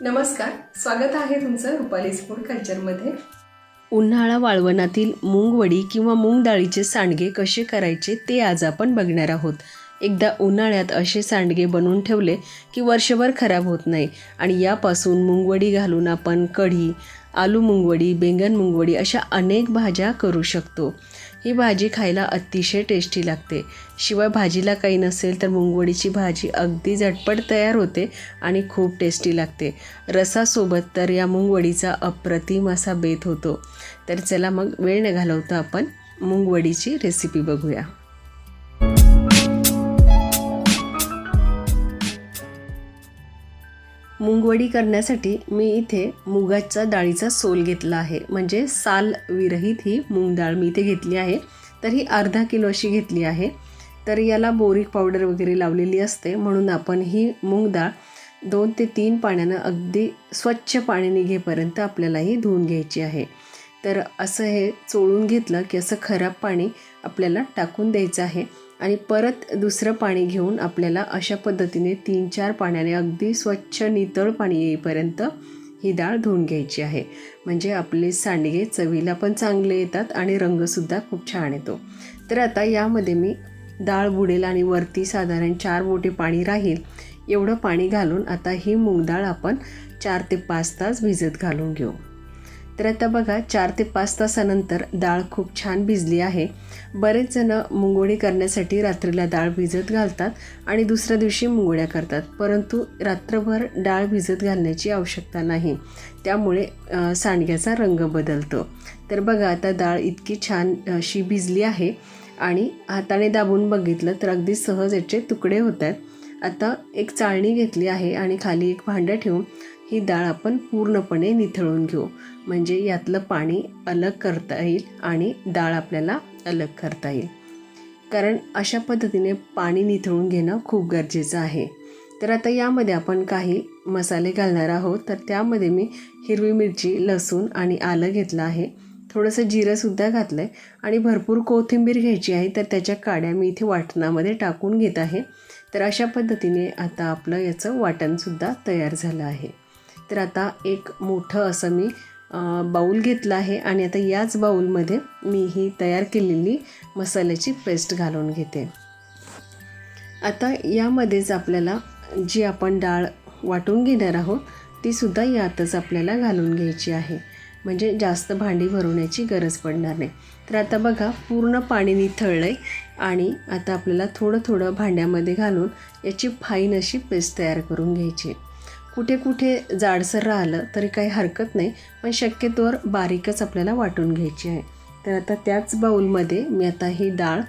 नमस्कार स्वागत आहे तुमचं रुपालीज फूड कल्चरमध्ये. उन्हाळा वाळवणातील मूगवडी किंवा मूग डाळीचे सांडगे कसे करायचे ते आज आपण बघणार आहोत. एकदा उन्हाळ्यात असे सांडगे बनवून ठेवले की वर्षभर खराब होत नाही आणि यापासून मुंगवडी घालून आपण कढी आलू मुंगवडी बेंगन मुंगवडी अशा अनेक भाज्या करू शकतो. ही भाजी खायला अतिशय टेस्टी लागते. शिवाय भाजीला काही नसेल तर मुंगवडीची भाजी अगदी झटपट तयार होते आणि खूप टेस्टी लागते. रसासोबत तर या मुंगवडीचा अप्रतिम असा बेत होतो. तर चला मग वेळ न घालवता आपण मुंगवडीची रेसिपी बघूया. मुंगवडी करण्यासाठी मी इथे मुगाच्या डाळीचा सोल घेतला आहे. म्हणजे साल विरहित ही मूग डाळ मी इथे घेतली आहे. तर ही अर्धा किलो अशी घेतली आहे. तर याला बोरिक पावडर वगैरे लावलेली असते. म्हणून आपण ही मूग डाळ दोन ते तीन पाण्यानं अगदी स्वच्छ पाणी निघेपर्यंत आपल्याला ही धुवून घ्यायची आहे. तर असं हे चोळून घेतलं की असं खराब पाणी आपल्याला टाकून द्यायचं आहे. आणि परत दुसरं पाणी घेऊन आपल्याला अशा पद्धतीने तीन चार पाण्याने अगदी स्वच्छ नितळ पाणी येईपर्यंत ही डाळ धुवून घ्यायची आहे. म्हणजे आपले सांडगे चवीला पण चांगले येतात आणि रंगसुद्धा खूप छान येतो. तर आता यामध्ये मी डाळ बुडेल आणि वरती साधारण चार बोटे पाणी राहील. एवढं पाणी घालून आता ही मूग डाळ आपण चार ते पाच तास भिजत घालून घेऊ. तर आता बघा चार ते पाच तासानंतर डाळ खूप छान भिजली आहे. बरेच जण मुंगोळी करण्यासाठी रात्रीला डाळ भिजत घालतात आणि दुसऱ्या दिवशी मुंगोळ्या करतात. परंतु रात्रभर डाळ भिजत घालण्याची आवश्यकता नाही. त्यामुळे सांडग्याचा रंग बदलतो. तर बघा आता डाळ इतकी छान अशी भिजली आहे आणि हाताने दाबून बघितलं तर अगदी सहज याचे तुकडे होत आहेत. आता एक चाळणी घेतली आहे आणि खाली एक भांडं ठेवून ही डाळ आपण पूर्णपणे निथळून घेऊ. म्हणजे यातलं पाणी अलग करता येईल आणि डाळ आपल्याला अलग करता येईल. कारण अशा पद्धतीने पाणी निथळून घेणं खूप गरजेचं आहे. तर आता यामध्ये आपण काही मसाले घालणार आहोत. तर त्यामध्ये मी हिरवी मिरची लसूण आणि आलं घेतलं आहे. थोडंसं जिरंसुद्धा घातलं आहे आणि भरपूर कोथिंबीर घ्यायची आहे. तर त्याच्या काड्या मी इथे वाटणामध्ये टाकून घेत आहे. तर अशा पद्धतीने आता आपलं याचं वाटणसुद्धा तयार झालं आहे. तर आता एक मोठं असं मी बाऊल घेतलं आहे आणि आता याच बाऊलमध्ये मी ही तयार केलेली मसाल्याची पेस्ट घालून घेते. आता यामध्येच आपल्याला जी आपण डाळ वाटून घेणार आहोत तीसुद्धा यातच आपल्याला घालून घ्यायची आहे. म्हणजे जास्त भांडी भरवण्याची गरज पडणार नाही. तर आता बघा पूर्ण पाणी निथळलं आहे आणि आता आपल्याला थोडं थोडं भांड्यामध्ये घालून याची फाईन अशी पेस्ट तयार करून घ्यायची आहे. कुठे कुठे जाडसर राहिलं तरी काही हरकत नाही पण शक्यतोवर बारीकच आपल्याला वाटून घ्यायची आहे. तर आता त्याच बाऊलमध्ये मी आता ही डाळ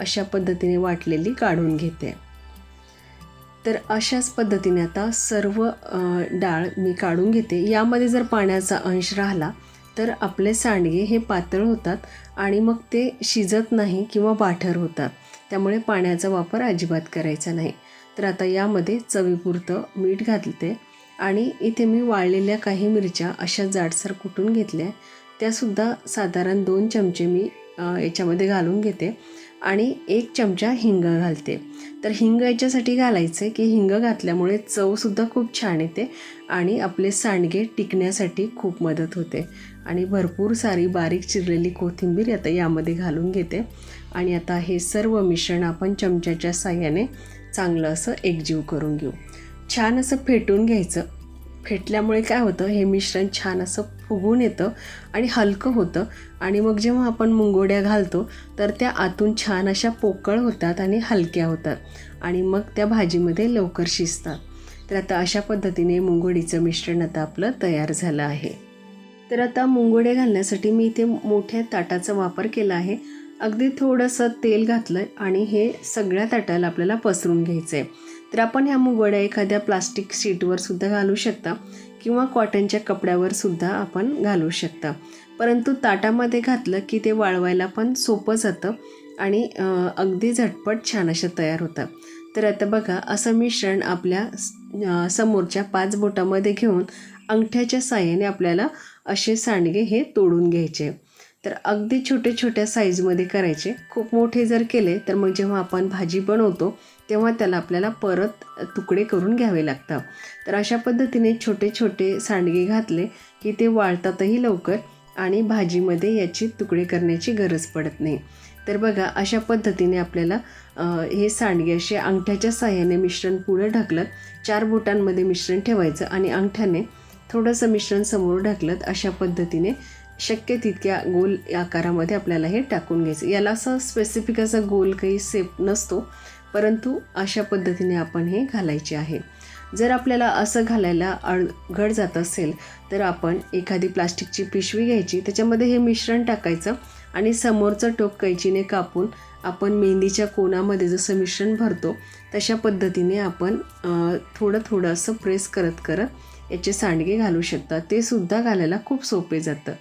अशा पद्धतीने वाटलेली काढून घेते. तर अशाच पद्धतीने आता सर्व डाळ मी काढून घेते. यामध्ये जर पाण्याचा अंश राहिला तर आपले सांडगे हे पातळ होतात आणि मग ते शिजत नाही किंवा बाठर होतात. त्यामुळे पाण्याचा वापर अजिबात करायचा नाही. तर आता यामध्ये चवीपुरतं मीठ घालते. आणि इथे मी वाळलेल्या काही मिरच्या अशा जाडसर कुटून घेतल्या त्यासुद्धा साधारण दोन चमचे मी याच्यामध्ये घालून घेते आणि एक चमचा हिंग घालते. तर हिंग याच्यासाठी घालायचं आहे की हिंग घातल्यामुळे चवसुद्धा खूप छान येते आणि आपले सांडगे टिकण्यासाठी खूप मदत होते. आणि भरपूर सारी बारीक चिरलेली कोथिंबीर आता यामध्ये घालून घेते. आणि आता हे सर्व मिश्रण आपण चमच्याच्या साह्याने चांगलं असं एकजीव करून घेऊ. छान असं फेटून घ्यायचं. फेटल्यामुळे काय होतं हे मिश्रण छान असं फुगून येतं आणि हलकं होतं. आणि मग जेव्हा आपण मुंगोड्या घालतो तर त्या आतून छान अशा पोकळ होतात आणि हलक्या होतात. आणि मग त्या भाजीमध्ये लवकर शिजतात. तर आता अशा पद्धतीने मुंगोडीचं मिश्रण आता आपलं तयार झालं आहे. तर आता मुंगोड्या घालण्यासाठी मी इथे मोठ्या ताटाचा वापर केला आहे. अगदी थोडंसं तेल घातलं आणि हे सगळ्या ताटाला आपल्याला पसरून घ्यायचं आहे तर आपण ह्या मुगवड्या एखाद्या प्लास्टिक शीटवर सुद्धा घालू शकता किंवा कॉटनच्या कपड्यावर सुद्धा आपण घालू शकता. परंतु ताटामध्ये घातलं की ते वाळवायला पण सोपं जातं आणि अगदी झटपट छान अशा तयार होतात. तर आता बघा असं मिश्रण आपल्या समोरच्या पाच बोटामध्ये घेऊन अंगठ्याच्या साह्याने आपल्याला असे सांडगे हे तोडून घ्यायचे. तर अगदी छोट्या छोट्या साईजमध्ये करायचे. खूप मोठे जर केले तर मग जेव्हा आपण भाजी बनवतो तेव्हा त्याला आपल्याला परत तुकडे करून घ्यावे लागतात. तर अशा पद्धतीने छोटे छोटे सांडगे घातले की ते वाळतातही लवकर आणि भाजीमध्ये याची तुकडे करण्याची गरज पडत नाही. तर बघा अशा पद्धतीने आपल्याला हे सांडगे असे अंगठ्याच्या साह्याने मिश्रण पुढे ढकलत चार बोटांमध्ये मिश्रण ठेवायचं आणि अंगठ्याने थोडंसं मिश्रण समोर ढकलत अशा पद्धतीने शक्य तितक्या गोल आकारामध्ये आपल्याला हे टाकून घ्यायचं. याला असं स्पेसिफिक असा गोल काही सेप नसतो परंतु अशा पद्धतीने आपण हे घालायचे आहे. जर आपल्याला असं घालायला अडघड जात असेल तर आपण एखादी प्लास्टिकची पिशवी घ्यायची त्याच्यामध्ये हे मिश्रण टाकायचं आणि समोरचं टोक कैचीने कापून आपण मेहंदीच्या कोणामध्ये जसं मिश्रण भरतो तशा पद्धतीने आपण थोडं थोडं असं प्रेस करत करत याचे सांडगे घालू शकता. ते सुद्धा घालायला खूप सोपे जातं.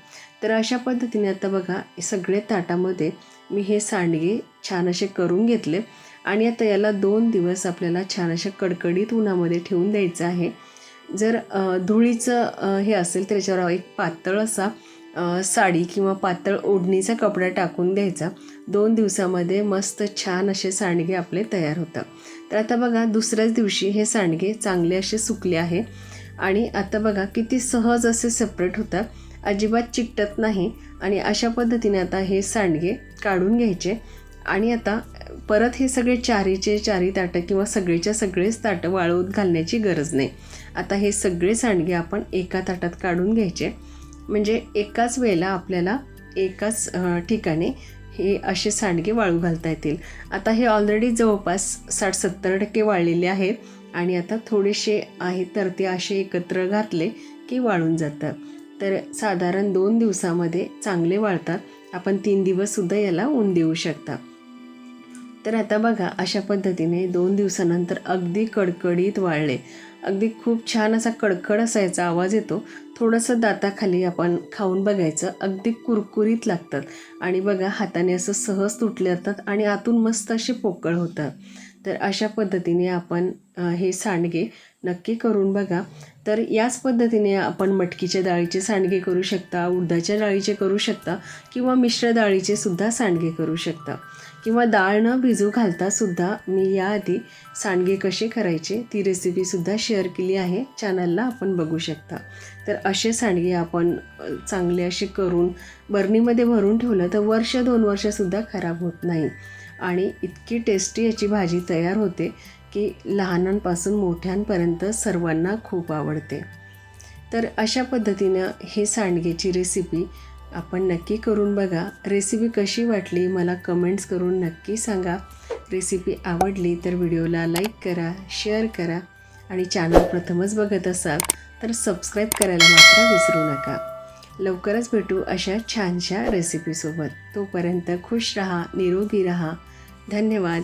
तर अशा पद्धतीने आता बघा सगळे ताटामध्ये मी हे सांडगे छान असे करून घेतले आणि आता याला दोन दिवस आपल्याला छान अशा कडकडीत उन्हामध्ये ठेवून द्यायचं आहे. जर धुळीचं हे असेल तर याच्यावर एक पातळ असा साडी किंवा पातळ ओढणीचा कपडा टाकून द्यायचा. दोन दिवसामध्ये मस्त छान असे सांडगे आपले तयार होतात. तर आता बघा दुसऱ्याच दिवशी हे सांडगे चांगले असे सुकले आहे. आणि आता बघा किती सहज असे सेपरेट होतात. अजिबात चिकटत नाही आणि अशा पद्धतीने आता हे सांडगे काढून घ्यायचे. आणि आता परत हे सगळे चारीचे चारी ताटं किंवा सगळेच्या सगळेच ताटं वाळवत घालण्याची गरज नाही. आता हे सगळे सांडगे आपण एका ताटात काढून घ्यायचे. म्हणजे एकाच वेळेला आपल्याला एकाच ठिकाणी हे असे सांडगे वाळू घालता येतील. आता हे ऑलरेडी जवळपास साठ सत्तर टक्के वाळलेले आहेत आणि आता थोडेसे आहेत तर ते असे एकत्र घातले की वाळून जातात तर साधारण दोन दिवसामध्ये चांगले वाळतात. आपण तीन दिवससुद्धा याला ऊन देऊ शकता. तर आता बघा अशा पद्धतीने दोन दिवसानंतर अगदी कडकडीत वाळले. अगदी खूप छान असा कडकड असायचा आवाज येतो. थोडंसं दाताखाली आपण खाऊन बघायचं अगदी कुरकुरीत लागतात. आणि बघा हाताने असं सहज तुटले जातात आणि आतून मस्त असे पोकळ होतात. तर अशा पद्धतीने आपण हे सांडगे नक्की करून बघा. तर याच पद्धतीने आपण मटकीच्या डाळीचे सांडगे करू शकता उडदाच्या डाळीचे करू शकता किंवा मिश्र डाळीचे सुद्धा सांडगे करू शकता. किंवा डाळ न भिजू घालतासुद्धा मी याआधी सांडगे कसे करायचे ती रेसिपीसुद्धा शेअर केली आहे. चॅनलला आपण बघू शकता. तर असे सांडगे आपण चांगले असे करून बरणीमध्ये भरून ठेवलं तर वर्ष दोन वर्षसुद्धा खराब होत नाही. आणि इतकी टेस्टी याची भाजी तयार होते की लहानांपासून मोठ्यांपर्यंत सर्वांना खूप आवडते. तर अशा पद्धतीनं हे सांडगेची रेसिपी आपण नक्की करून बघा. रेसिपी कशी वाटली मला कमेंट्स करून नक्की सांगा. रेसिपी आवडली तर व्हिडिओला लाईक करा शेअर करा आणि चॅनल प्रथमच बघत असाल तर सबस्क्राईब करायला मात्र विसरू नका. लवकरच भेटू अशा छानशा रेसिपीसोबत तोपर्यंत खुश रहा निरोगी रहा. धन्यवाद.